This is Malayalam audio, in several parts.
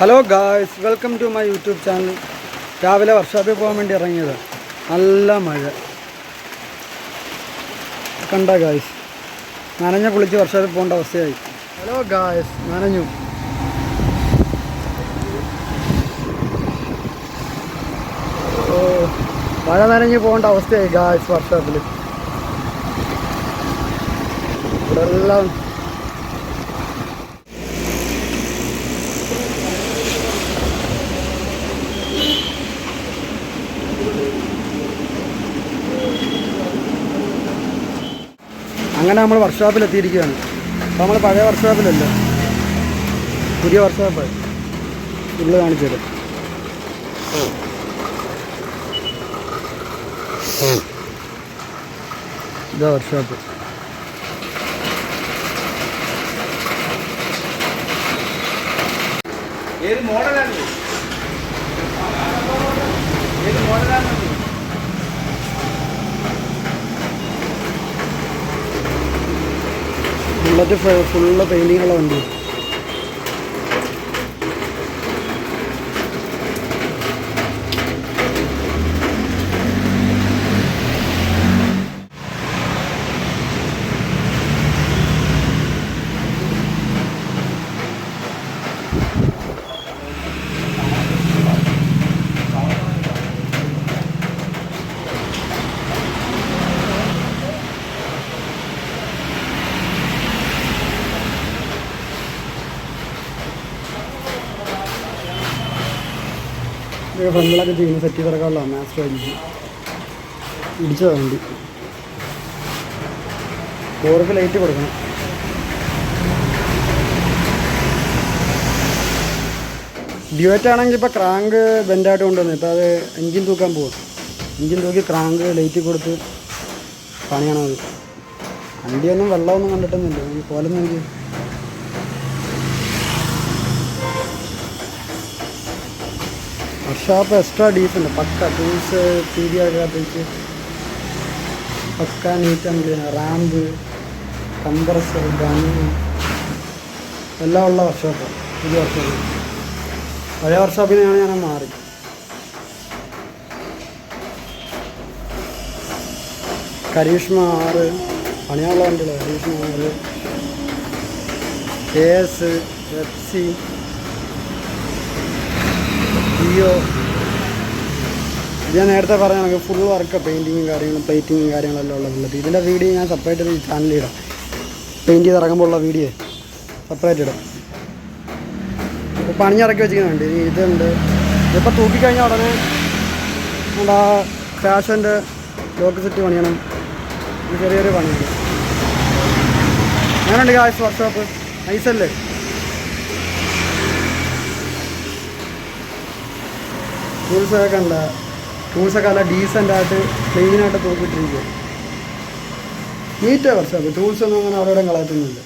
Hello guys welcome to my YouTube channel രാവിലെ വർക്ക്ഷോപ്പിൽ പോകാൻ വേണ്ടി ഇറങ്ങിയത്. നല്ല മഴ. കണ്ട ഗായ്സ് നനഞ്ഞ കുളിച്ച് വർക്ക്ഷോപ്പിൽ പോകേണ്ട അവസ്ഥയായി. ഹലോ ഗായ്സ് നനഞ്ഞു. മഴ നനഞ്ഞ് പോകേണ്ട അവസ്ഥയായി ഗായ്സ് വർക്ക്ഷോപ്പിൽ. ഇവിടെ അങ്ങനെ നമ്മൾ വർക്ക്ഷോപ്പിൽ എത്തിയിരിക്കുകയാണ്. അപ്പോൾ നമ്മൾ പഴയ വർക്ക്ഷോപ്പിലല്ല പുതിയ വർക്ക്ഷോപ്പ് ഉള്ളു കാണിച്ചു തരാം. ഇതാ വർക്ക്ഷോപ്പ് ഏത് മോഡലാണ്? ഏത് മോഡലാണ് ഇത്? ബുള്ളറ്റ് ഫുള്ള് പെയിന്റിങ്ങുള്ള വണ്ടി ഫ്രണ്ടിലൊക്കെ ചെയ്യുന്ന സെറ്റ് ചെയ്തിറക്കാനുള്ള മാസ്റ്റർ അടിച്ച് ഇടിച്ചതാ വണ്ടി. ഓർക്ക് ലൈറ്റ് കൊടുക്കണം. ഡ്യുവറ്റ് ആണെങ്കിൽ ഇപ്പോൾ ക്രാങ്ക് ബെൻഡായിട്ട് കൊണ്ടുവന്നു. ഇപ്പോൾ അത് എഞ്ചിൻ തൂക്കാൻ പോകും എഞ്ചിൻ തൂക്കി ക്രാങ്ക് ലൈറ്റ് കൊടുത്ത് പണിയണം വണ്ടിയൊന്നും വെള്ളമൊന്നും കണ്ടിട്ടൊന്നുമില്ല. കോലം നോക്കി വർഷാപ്പ് എക്സ്ട്രാ ഡീസന്റ് പക്ക ടൂൾസ് പി ഡി ഒക്കെ വെച്ച് പക്ക neat and ramp compressor gun എല്ലാം ഉള്ള വർക്ക്ഷോപ്പാണ് പുതിയ വർക്ക്ഷോപ്പ്. പഴയ വർഷോപ്പിനെയാണ് ഞാൻ മാറി. കരീഷ്മ ആറ് പണിയാനുള്ള വണ്ടികൾ കരീഷ്മ ആറ്. കെ എസ് എഫ് സി ഇത് ഞാൻ നേരത്തെ പറഞ്ഞ കണക്ക് ഫുൾ വർക്ക് പെയിന്റിങ്ങും കാര്യങ്ങളും പ്ലേറ്റിങ്ങും കാര്യങ്ങളെല്ലാം ഉള്ളതുള്ളത് ഇതിന്റെ വീഡിയോ ഞാൻ സെപ്പറേറ്റ് ഒരു ചാനലിൽ ഇടാം. പെയിന്റ് ചെയ്ത് ഇറങ്ങുമ്പോൾ ഉള്ള വീഡിയോ സെപ്പറേറ്റ് ഇടാം. ഇപ്പോൾ പണിഞ്ഞിറക്കി വെച്ചിരിക്കുന്നുണ്ട് ഇനി ഇതുണ്ട്. ഇതിപ്പോൾ തൂക്കിക്കഴിഞ്ഞാൽ ഉടനെ നമ്മുടെ ഫാഷന്റെ ലോക്ക് സെറ്റ് പണിയണം. ചെറിയൊരു പണിയാണ്. ഞാനുണ്ട് കാശ് വർക്ക്ഷോപ്പ് നൈസല്ലേ ടൂൾസൊക്കെ കണ്ട ടൂൾസൊക്കെ നല്ല ഡീസന്റ് ആയിട്ട് ക്ലീനായിട്ട് തൂക്കിയിട്ടിരിക്കുക നീറ്റാണ് വർക്ക്ഷോപ്പ് ടൂൾസ് ഒന്നും അങ്ങനെ അവിടെ ഇവിടെ കളയത്തൊന്നുമില്ല.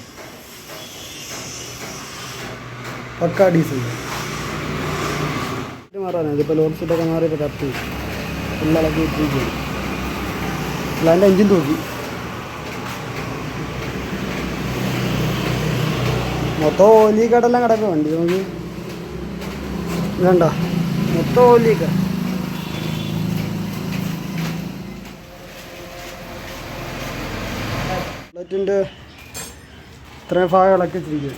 പക്കാ ഡീസന്റ് മാറാനാണ് ഇതിപ്പോൾ ലോഡ് സീറ്റൊക്കെ മാറി ഇപ്പോൾ കത്തി ഫുള്ളിളക്കി ഇട്ടിരിക്കുകയാണ് അല്ല എന്റെ എഞ്ചിൻ തൂക്കി. മൊത്തം ഓലിക്കാട്ടെല്ലാം കിടക്കും വണ്ടി നോക്കി. വേണ്ട. മൊത്തം liga. ലൈറ്റിന്റെ ഇത്രയും ഭാഗം ഇളക്കി വെച്ചിരിക്കുക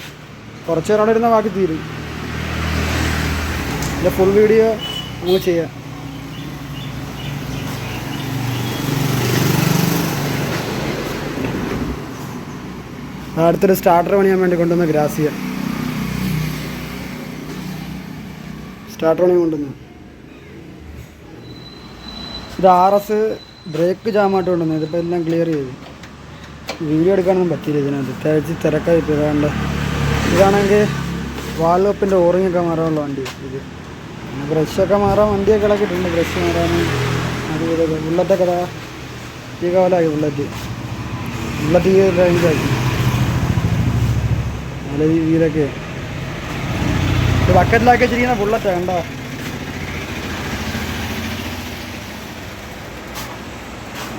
കുറച്ച് നേരം ഇരുന്ന ബാക്കി തീരും. എന്റെ ഫുൾ വീഡിയോ നമുക്ക് ചെയ്യാം. അടുത്തൊരു സ്റ്റാർട്ടർ പണിയാൻ വേണ്ടി കൊണ്ടുവന്ന ഗ്രാസിയ. പണിയാൻ കൊണ്ടുവന്നു ഇത് ആർ എസ് ബ്രേക്ക് ജാമായിട്ട് കൊണ്ടുവന്നത്. ഇതിപ്പോൾ എല്ലാം ക്ലിയർ ചെയ്തു. വീഡിയോ എടുക്കാനൊന്നും പറ്റിയില്ല ഇതിനകത്ത്. തിരച്ച് തിരക്കായി പോയതാണ്ട് ഇതാണെങ്കിൽ വാൾവപ്പിന്റെ ഓറിങ്ങൊക്കെ മാറാനുള്ള വണ്ടി. ഇത് പിന്നെ ബ്രഷൊക്കെ മാറാൻ വണ്ടിയൊക്കെ ഇളക്കിയിട്ടുണ്ട്. ബ്രഷ് മാറാനും അത് ഇതൊക്കെ ബുള്ളറ്റൊക്കെ ഈ കാലമായി ബുള്ളറ്റ് ബുള്ളറ്റ് ഈ റേഞ്ചാക്കി നല്ല രീതിയിലൊക്കെ ബക്കറ്റിലാക്കി വെച്ചിരിക്കുന്ന ബുള്ളറ്റാണ് കണ്ടോ?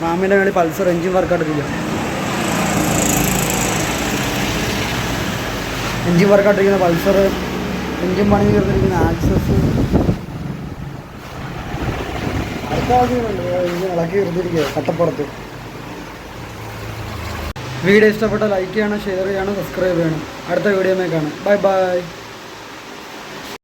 റാമിന്റെ മേളിൽ പൾസർ എഞ്ചിൻ വർക്ക് എടുക്കില്ല എഞ്ചിൻ വർക്ക് എടുക്കുന്ന പൾസർ എഞ്ചിൻ പണി തീർന്നിരിക്കുന്ന ആക്സസ് ഇളക്കി തീർത്തിരിക്കുക കട്ടപ്പുറത്ത്. വീഡിയോ ഇഷ്ടപ്പെട്ട ലൈക്ക് ചെയ്യണം ഷെയർ ചെയ്യണം സബ്സ്ക്രൈബ് ചെയ്യണം. അടുത്ത വീഡിയോമേ കാണാം. Bye bye